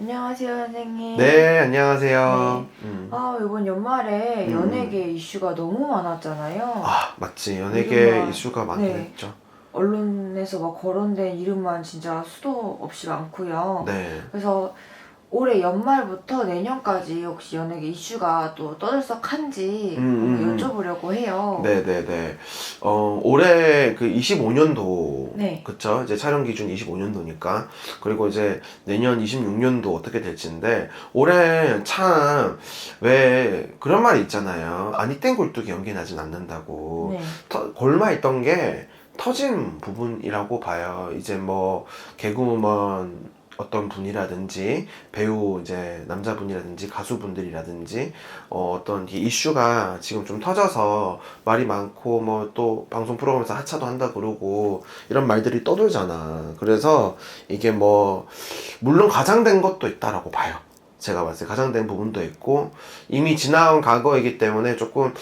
안녕하세요, 선생님. 네, 안녕하세요. 네. 음. 아, 이번 연말에 음. 연예계 이슈가 너무 많았잖아요. 아, 맞지. 연예계 이름만- 이슈가 많긴 네. 했죠. 언론에서 막 거론된 이름만 진짜 수도 없이 많고요. 네. 그래서 올해 연말부터 내년까지 혹시 연예계 이슈가 또 떠들썩한지 음, 음, 음. 여쭤보려고 해요. 네, 네, 네. 어, 올해 그 25년도 네. 그쵸? 이제 촬영 기준 25년도니까 그리고 이제 내년 26년도 어떻게 될지인데 올해 참 왜 그런 말이 있잖아요. 아니 땡 굴뚝이 연기 나진 않는다고. 네. 터, 골마 있던 게 터진 부분이라고 봐요. 이제 뭐 개그우먼 어떤 분이라든지 배우 이제 남자분이라든지 가수분들이라든지 어, 이 이슈가 지금 좀 터져서 말이 많고 뭐 또 방송 프로그램에서 하차도 한다 그러고 이런 말들이 떠돌잖아. 그래서 이게 뭐 물론 가장된 것도 있다라고 봐요. 제가 봤을 때 가장 된 부분도 있고 이미 지나온 과거이기 때문에 조금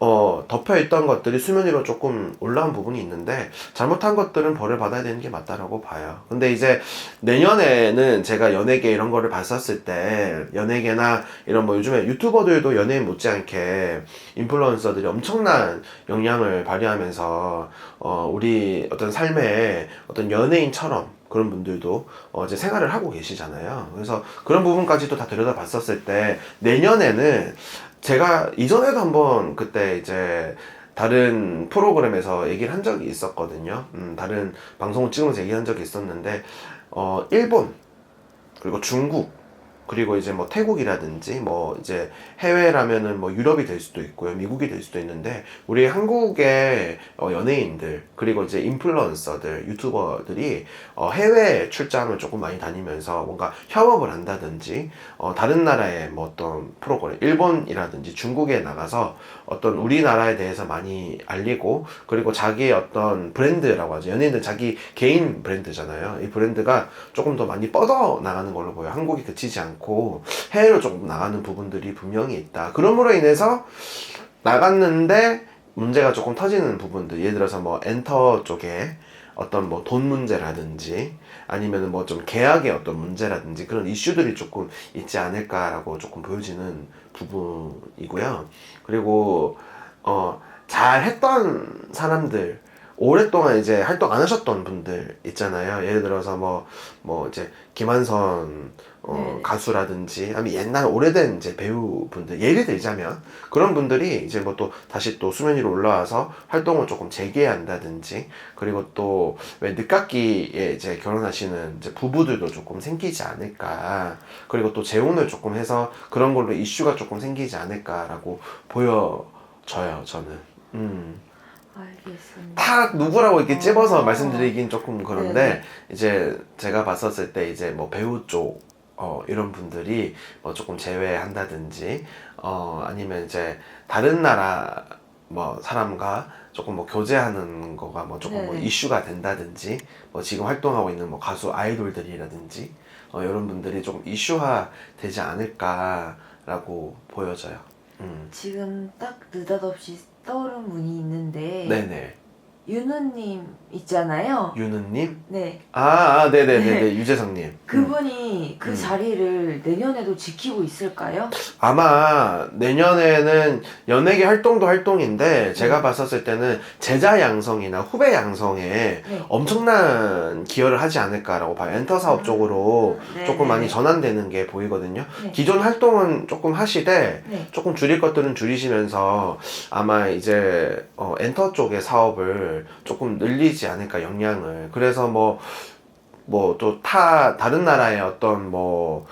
어, 덮여있던 것들이 수면 위로 조금 올라온 부분이 있는데, 잘못한 것들은 벌을 받아야 되는 게 맞다라고 봐요. 근데 이제 내년에는 제가 연예계 이런 거를 봤었을 때, 연예계나 이런 뭐 요즘에 유튜버들도 연예인 못지않게 인플루언서들이 엄청난 영향을 발휘하면서, 어, 우리 어떤 삶에 어떤 연예인처럼 그런 분들도 어, 이제 생활을 하고 계시잖아요. 그래서 그런 부분까지도 다 들여다 봤었을 때, 내년에는 제가 이전에도 한번 그때 이제 다른 프로그램에서 얘기를 한 적이 있었거든요. 음, 다른 방송을 찍으면서 얘기한 적이 있었는데, 어, 일본, 그리고 중국, 그리고 이제 뭐 태국이라든지 뭐 이제 해외라면은 뭐 유럽이 될 수도 있고요. 미국이 될 수도 있는데, 우리 한국의 어, 연예인들, 그리고 이제 인플루언서들, 유튜버들이 어, 해외 출장을 조금 많이 다니면서 뭔가 협업을 한다든지, 어, 다른 나라의 뭐 어떤 프로그램, 일본이라든지 중국에 나가서 어떤 우리나라에 대해서 많이 알리고, 그리고 자기의 어떤 브랜드라고 하죠. 연예인들 자기 개인 브랜드잖아요. 이 브랜드가 조금 더 많이 뻗어 나가는 걸로 보여요. 한국이 그치지 않고, 해외로 조금 나가는 부분들이 분명히 있다. 그러므로 인해서 나갔는데, 문제가 조금 터지는 부분들, 예를 들어서 뭐 엔터 쪽에 어떤 뭐 돈 문제라든지 아니면 뭐 좀 계약의 어떤 문제라든지 그런 이슈들이 조금 있지 않을까라고 조금 보여지는 부분이고요. 그리고 어, 잘 했던 사람들 오랫동안 이제 활동 안 하셨던 분들 있잖아요. 예를 들어서 뭐, 뭐 이제 김한선 어, 네. 가수라든지 아니면 옛날 오래된 이제 배우분들 예를 들자면 그런 분들이 이제 뭐 또 다시 또 수면 위로 올라와서 활동을 조금 재개한다든지 그리고 또 왜 늦깎이에 이제 결혼하시는 이제 부부들도 조금 생기지 않을까 그리고 또 재혼을 조금 해서 그런 걸로 이슈가 조금 생기지 않을까라고 보여져요 저는 음. 알겠습니다. 다 누구라고 이렇게 찝어서 어. 말씀드리긴 조금 그런데 네네. 이제 제가 봤었을 때 이제 뭐 배우 쪽 어, 이런 분들이 뭐 조금 제외한다든지 어, 아니면 이제 다른 나라 뭐 사람과 조금 뭐 교제하는 거가 뭐 조금 뭐 네네. 이슈가 된다든지 뭐 지금 활동하고 있는 뭐 가수 아이돌들이라든지 어, 이런 분들이 조금 이슈화 되지 않을까라고 보여져요. 음. 지금 딱 느닷없이 떠오른 분이 있는데 네네. 윤우님 있잖아요. 유느님? 네. 아, 아 네네네네. 유재석님. 음. 그분이 그 음. 자리를 내년에도 지키고 있을까요? 아마 내년에는 연예계 활동도 활동인데 제가 봤었을 때는 제자 양성이나 후배 양성에 네. 엄청난 기여를 하지 않을까라고 봐요. 엔터 사업 쪽으로 네, 조금 네, 많이 네. 전환되는 게 보이거든요. 네. 기존 활동은 조금 하시되 네. 조금 줄일 것들은 줄이시면서 아마 이제 어, 엔터 쪽의 사업을 조금 늘리지 않을까 영향을. 그래서 뭐 뭐 또 타 다른 나라의 어떤 뭐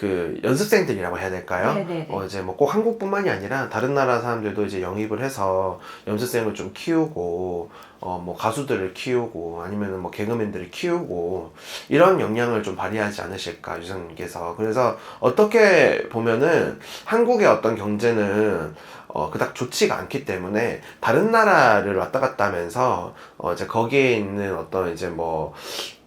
그 연습생들이라고 해야 될까요? 네네네. 어 이제 뭐 꼭 한국뿐만이 아니라 다른 나라 사람들도 이제 영입을 해서 연습생을 좀 키우고 어 뭐 가수들을 키우고 아니면은 뭐 개그맨들을 키우고 이런 영향을 좀 발휘하지 않으실까 유성님께서 그래서 어떻게 보면은 한국의 어떤 경제는 어 그닥 좋지가 않기 때문에 다른 나라를 왔다 갔다 하면서 어 이제 거기에 있는 어떤 이제 뭐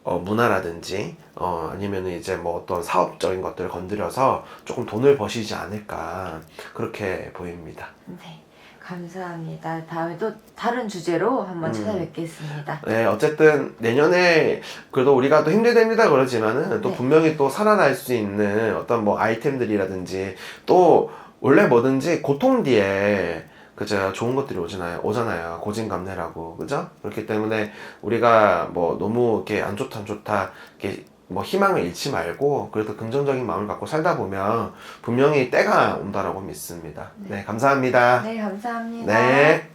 어, 문화라든지 어, 아니면 이제 뭐 어떤 사업적인 것들을 건드려서 조금 돈을 버시지 않을까 그렇게 보입니다. 네. 감사합니다. 다음에 또 다른 주제로 한번 음. 찾아뵙겠습니다. 네, 어쨌든 내년에 그래도 우리가 또 힘들답니다 그러지만은 또 네. 분명히 또 살아날 수 있는 어떤 뭐 아이템들이라든지 또 원래 뭐든지 고통 뒤에 그죠 좋은 것들이 오잖아요 오잖아요. 고진감래라고. 그죠? 그렇기 때문에 우리가 뭐 너무 이렇게 안 좋다 안 좋다 이렇게 뭐 희망을 잃지 말고 그래도 긍정적인 마음을 갖고 살다 보면 분명히 때가 온다라고 믿습니다. 네 감사합니다. 네, 감사합니다. 네.